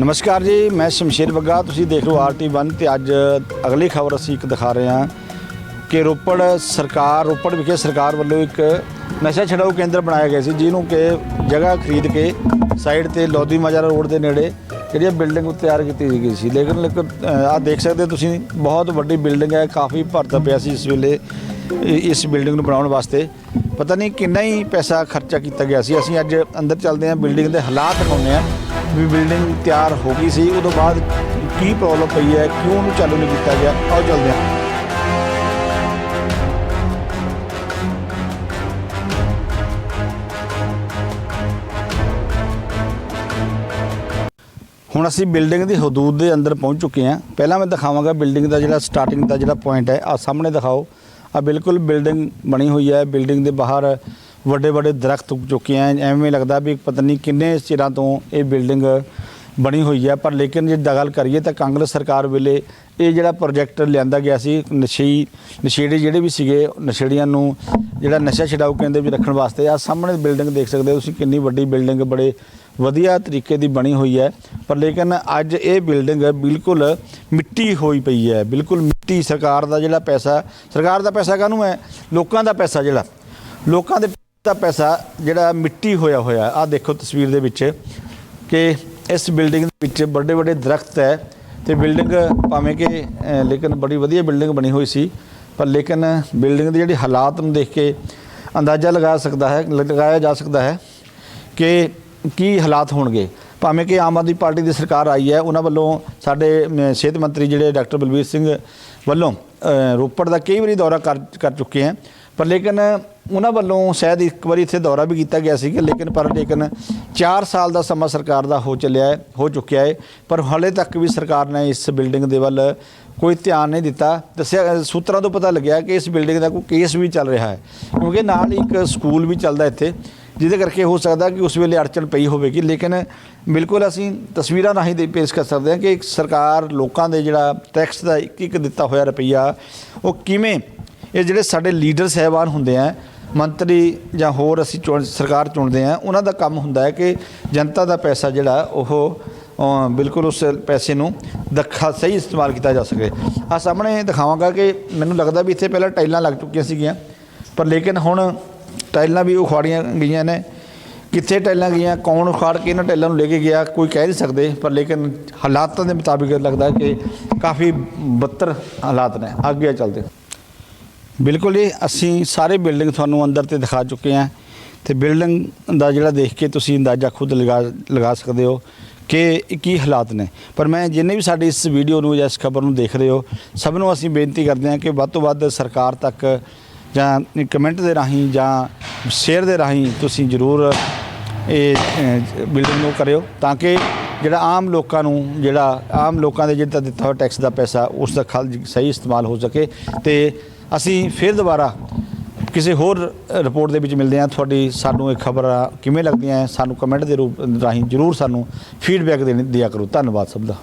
ਨਮਸਕਾਰ ਜੀ, ਮੈਂ ਸ਼ਮਸ਼ੇਰ ਬੱਗਾ, ਤੁਸੀਂ ਦੇਖ ਰਹੇ ਹੋ ਆਰਟੀ1 ਤੇ ਅੱਜ ਅਗਲੀ ਖਬਰ ਅਸੀਂ ਇੱਕ ਦਿਖਾ ਰਹੇ ਹਾਂ ਕਿ ਰੋਪੜ ਸਰਕਾਰ, ਰੋਪੜ ਵਿਖੇ ਸਰਕਾਰ ਵੱਲੋਂ ਇੱਕ ਨਸ਼ਾ ਛਡਾਊ ਕੇਂਦਰ ਬਣਾਇਆ ਗਿਆ ਸੀ, ਜਿਹਨੂੰ ਕਿ ਜਗ੍ਹਾ ਖਰੀਦ ਕੇ ਸਾਈਡ ਤੇ ਲੋਧੀ ਮਾਜਰਾ ਰੋਡ ਦੇ ਨੇੜੇ ਜਿਹੜੀ ਇਹ ਬਿਲਡਿੰਗ ਤਿਆਰ ਕੀਤੀ ਗਈ ਸੀ। ਲੇਕਿਨ ਲੇਕਿਨ ਆਹ ਦੇਖ ਸਕਦੇ ਤੁਸੀਂ, ਬਹੁਤ ਵੱਡੀ ਬਿਲਡਿੰਗ ਹੈ, ਕਾਫੀ ਭਰਦਾ ਪਿਆ ਸੀ ਇਸ ਵੇਲੇ ਇਸ ਬਿਲਡਿੰਗ ਨੂੰ ਬਣਾਉਣ ਵਾਸਤੇ। ਪਤਾ ਨਹੀਂ ਕਿੰਨਾ ਹੀ ਪੈਸਾ ਖਰਚਾ ਕੀਤਾ ਗਿਆ ਸੀ। ਅਸੀਂ ਅੱਜ ਅੰਦਰ ਚੱਲਦੇ ਹਾਂ, ਬਿਲਡਿੰਗ ਦੇ ਹਾਲਾਤ ਦਿਖਾਉਂਦੇ ਹਾਂ। ਵੀ ਬਿਲਡਿੰਗ ਤਿਆਰ ਹੋ ਗਈ ਸੀ, ਉਦੋਂ ਬਾਅਦ ਕੀ ਪ੍ਰੋਬਲਮ ਪਈ ਹੈ, ਕਿਉਂ ਉਹਨੂੰ ਚਾਲੂ ਨਹੀਂ ਕੀਤਾ ਗਿਆ? ਆਓ ਚੱਲਦੇ ਹਾਂ। ਹੁਣ ਅਸੀਂ ਬਿਲਡਿੰਗ ਦੀ ਹਦੂਦ ਦੇ ਅੰਦਰ ਪਹੁੰਚ ਚੁੱਕੇ ਹਾਂ। ਪਹਿਲਾਂ ਮੈਂ ਦਿਖਾਵਾਂਗਾ ਬਿਲਡਿੰਗ ਦਾ ਜਿਹੜਾ ਸਟਾਰਟਿੰਗ ਦਾ ਜਿਹੜਾ ਪੁਆਇੰਟ ਹੈ। ਆ ਸਾਹਮਣੇ ਦਿਖਾਓ। ਆ ਬਿਲਕੁਲ ਬਿਲਡਿੰਗ ਬਣੀ ਹੋਈ ਹੈ। ਬਿਲਡਿੰਗ ਦੇ ਬਾਹਰ ਵੱਡੇ ਵੱਡੇ ਦਰਖਤ ਉੱਗ ਚੁੱਕੇ ਹੈ ਐਵੇਂ ਲੱਗਦਾ ਵੀ ਪਤਾ ਨਹੀਂ ਕਿੰਨੇ ਚਿਰਾਂ ਤੋਂ ਇਹ ਬਿਲਡਿੰਗ ਬਣੀ ਹੋਈ ਹੈ, ਪਰ ਲੇਕਿਨ ਜੇ ਗੱਲ ਕਰੀਏ ਤਾਂ ਕਾਂਗਰਸ ਸਰਕਾਰ ਵੇਲੇ ਇਹ ਜਿਹੜਾ ਪ੍ਰੋਜੈਕਟ ਲਿਆਂਦਾ ਗਿਆ ਸੀ, ਨਸ਼ਈ, ਨਸ਼ੇੜੀ ਜਿਹੜੇ ਵੀ ਸੀਗੇ, ਨਸ਼ੇੜੀਆਂ ਨੂੰ ਜਿਹੜਾ ਨਸ਼ਾ ਛਡਾਊ ਕਹਿੰਦੇ ਵੀ ਰੱਖਣ ਵਾਸਤੇ ਆ ਸਾਹਮਣੇ ਬਿਲਡਿੰਗ ਦੇਖ ਸਕਦੇ ਹੋ ਤੁਸੀਂ ਕਿੰਨੀ ਵੱਡੀ ਬਿਲਡਿੰਗ ਬੜੇ ਵਧੀਆ ਤਰੀਕੇ ਦੀ ਬਣੀ ਹੋਈ ਹੈ, ਪਰ ਲੇਕਿਨ ਅੱਜ ਇਹ ਬਿਲਡਿੰਗ ਬਿਲਕੁਲ ਮਿੱਟੀ ਹੋਈ ਪਈ ਹੈ, ਬਿਲਕੁਲ ਮਿੱਟੀ ਸਰਕਾਰ ਦਾ ਜਿਹੜਾ ਪੈਸਾ, ਸਰਕਾਰ ਦਾ ਪੈਸਾ ਕਾਹਨੂੰ ਹੈ? ਲੋਕਾਂ ਦਾ ਪੈਸਾ ਜਿਹੜਾ। ਲੋਕਾਂ ਦੇ ਦਾ ਪੈਸਾ ਜਿਹੜਾ ਮਿੱਟੀ ਹੋਇਆ ਹੋਇਆ ਆ ਦੇਖੋ ਤਸਵੀਰ ਦੇ ਵਿੱਚ ਕਿ ਇਸ ਬਿਲਡਿੰਗ ਦੇ ਵਿੱਚ ਵੱਡੇ ਵੱਡੇ ਦਰਖਤ ਹੈ ਤੇ ਬਿਲਡਿੰਗ ਭਾਵੇਂ ਕਿ ਲੇਕਿਨ ਬੜੀ ਵਧੀਆ ਬਿਲਡਿੰਗ ਬਣੀ ਹੋਈ ਸੀ, ਪਰ ਲੇਕਿਨ ਬਿਲਡਿੰਗ ਦੇ ਜਿਹੜੇ ਹਾਲਾਤ ਨੂੰ ਦੇਖ ਕੇ ਅੰਦਾਜ਼ਾ ਲਗਾ ਸਕਦਾ ਹੈ, ਲਗਾਇਆ ਜਾ ਸਕਦਾ ਹੈ ਕਿ ਕੀ ਹਾਲਾਤ ਹੋਣਗੇ। ਭਾਵੇਂ ਕਿ ਆਮ ਆਦਮੀ ਪਾਰਟੀ ਦੀ ਸਰਕਾਰ ਆਈ ਹੈ, ਉਹਨਾਂ ਵੱਲੋਂ ਸਾਡੇ ਸਿਹਤ ਮੰਤਰੀ ਜਿਹੜੇ ਡਾਕਟਰ ਬਲਬੀਰ ਸਿੰਘ ਵੱਲੋਂ ਰੋਪੜ ਦਾ ਕਈ ਵਾਰੀ ਦੌਰਾ ਕਰ ਕਰ ਚੁੱਕੇ ਹੈ, ਪਰ ਲੇਕਿਨ ਉਹਨਾਂ ਵੱਲੋਂ ਸ਼ਾਇਦ ਇੱਕ ਵਾਰੀ ਇੱਥੇ ਦੌਰਾ ਵੀ ਕੀਤਾ ਗਿਆ ਸੀ ਕਿ ਲੇਕਿਨ ਪਰ ਲੇਕਿਨ 4 ਸਾਲ ਦਾ ਸਮਾਂ ਸਰਕਾਰ ਦਾ ਹੋ ਚੱਲਿਆ ਹੈ, ਹੋ ਚੁੱਕਿਆ ਹੈ, ਪਰ ਹਾਲੇ ਤੱਕ ਵੀ ਸਰਕਾਰ ਨੇ ਇਸ ਬਿਲਡਿੰਗ ਦੇ ਵੱਲ ਕੋਈ ਧਿਆਨ ਨਹੀਂ ਦਿੱਤਾ। ਦੱਸਿਆ, ਸੂਤਰਾਂ ਤੋਂ ਪਤਾ ਲੱਗਿਆ ਕਿ ਇਸ ਬਿਲਡਿੰਗ ਦਾ ਕੋਈ ਕੇਸ ਵੀ ਚੱਲ ਰਿਹਾ ਹੈ, ਕਿਉਂਕਿ ਨਾਲ ਹੀ ਇੱਕ ਸਕੂਲ ਵੀ ਚੱਲਦਾ ਇੱਥੇ, ਜਿਹਦੇ ਕਰਕੇ ਹੋ ਸਕਦਾ ਕਿ ਉਸ ਵੇਲੇ ਅੜਚਣ ਪਈ ਹੋਵੇਗੀ। ਲੇਕਿਨ ਬਿਲਕੁਲ ਅਸੀਂ ਤਸਵੀਰਾਂ ਰਾਹੀਂ ਦੇ ਪੇਸ਼ ਕਰ ਸਕਦੇ ਹਾਂ ਕਿ ਸਰਕਾਰ ਲੋਕਾਂ ਦੇ ਜਿਹੜਾ ਟੈਕਸ ਦਾ ਇੱਕ ਇੱਕ ਦਿੱਤਾ ਹੋਇਆ ਰੁਪਈਆ, ਉਹ ਕਿਵੇਂ ਇਹ ਜਿਹੜੇ ਸਾਡੇ ਲੀਡਰ ਸਹਿਬਾਨ ਹੁੰਦੇ ਆ ਮੰਤਰੀ ਜਾਂ ਹੋਰ ਅਸੀਂ ਚੁਣ ਸਰਕਾਰ ਚੁਣਦੇ ਆ ਉਹਨਾਂ ਦਾ ਕੰਮ ਹੁੰਦਾ ਹੈ ਕਿ ਜਨਤਾ ਦਾ ਪੈਸਾ ਜਿਹੜਾ ਉਹ ਬਿਲਕੁਲ ਉਸ ਪੈਸੇ ਨੂੰ ਦਖਾ ਸਹੀ ਇਸਤੇਮਾਲ ਕੀਤਾ ਜਾ ਸਕੇ। ਆ ਸਾਹਮਣੇ ਦਿਖਾਵਾਂਗਾ ਕਿ ਮੈਨੂੰ ਲੱਗਦਾ ਵੀ ਇੱਥੇ ਪਹਿਲਾਂ ਟਾਈਲਾਂ ਲੱਗ ਚੁੱਕੀਆਂ ਸੀਗੀਆਂ, ਪਰ ਲੇਕਿਨ ਹੁਣ ਟਾਈਲਾਂ ਵੀ ਉਖਾੜੀਆਂ ਗਈਆਂ ਨੇ। ਕਿੱਥੇ ਟਾਈਲਾਂ ਗਈਆਂ, ਕੌਣ ਉਖਾੜ ਕੇ ਇਹਨਾਂ ਟਾਈਲਾਂ ਨੂੰ ਲੈ ਕੇ ਗਿਆ, ਕੋਈ ਕਹਿ ਨਹੀਂ ਸਕਦੇ, ਪਰ ਲੇਕਿਨ ਹਾਲਾਤਾਂ ਦੇ ਮੁਤਾਬਿਕ ਲੱਗਦਾ ਕਿ ਕਾਫੀ ਬੱਤਰ ਹਾਲਾਤ ਨੇ। ਅੱਗੇ ਚੱਲਦੇ ਬਿਲਕੁਲ ਜੀ, ਅਸੀਂ ਸਾਰੇ ਬਿਲਡਿੰਗ ਤੁਹਾਨੂੰ ਅੰਦਰ ਤੇ ਦਿਖਾ ਚੁੱਕੇ ਹਾਂ ਤੇ ਬਿਲਡਿੰਗ ਦਾ ਜਿਹੜਾ ਦੇਖ ਕੇ ਤੁਸੀਂ ਅੰਦਾਜ਼ਾ ਖੁਦ ਲਗਾ ਲਗਾ ਸਕਦੇ ਹੋ ਕਿ ਕੀ ਹਾਲਾਤ ਨੇ। ਪਰ ਮੈਂ ਜਿੰਨੇ ਵੀ ਸਾਡੀ ਇਸ ਵੀਡੀਓ ਨੂੰ ਜਾਂ ਇਸ ਖਬਰ ਨੂੰ ਦੇਖ ਰਹੇ ਹੋ, ਸਭ ਨੂੰ ਅਸੀਂ ਬੇਨਤੀ ਕਰਦੇ ਹਾਂ ਕਿ ਵੱਧ ਤੋਂ ਵੱਧ ਸਰਕਾਰ ਤੱਕ ਜਾਂ ਕਮੈਂਟ ਦੇ ਰਾਹੀਂ ਜਾਂ ਸ਼ੇਅਰ ਦੇ ਰਾਹੀਂ ਤੁਸੀਂ ਜ਼ਰੂਰ ਇਹ ਬਿਲਡਿੰਗ ਨੂੰ ਕਰਿਓ ਤਾਂ ਕਿ ਜਿਹੜਾ ਆਮ ਲੋਕਾਂ ਨੂੰ ਜਿਹੜਾ ਆਮ ਲੋਕਾਂ ਦੇ ਜਿਹੜਾ ਦਿੱਤਾ ਹੋਇਆ ਟੈਕਸ ਦਾ ਪੈਸਾ, ਉਸ ਦਾ ਖਲ ਸਹੀ ਇਸਤੇਮਾਲ ਹੋ ਸਕੇ ਤੇ ਅਸੀਂ ਫਿਰ ਦੁਬਾਰਾ ਕਿਸੇ ਹੋਰ ਰਿਪੋਰਟ ਦੇ ਵਿੱਚ ਮਿਲਦੇ ਹਾਂ। ਤੁਹਾਡੀ ਸਾਨੂੰ ਇਹ ਖਬਰਾਂ ਕਿਵੇਂ ਲੱਗਦੀਆਂ ਸਾਨੂੰ ਕਮੈਂਟ ਦੇ ਰੂਪ ਰਾਹੀਂ ਜਰੂਰ ਸਾਨੂੰ ਫੀਡਬੈਕ ਦੇਣ, ਦਿਆ ਕਰੋ। ਧੰਨਵਾਦ ਸਭ ਦਾ।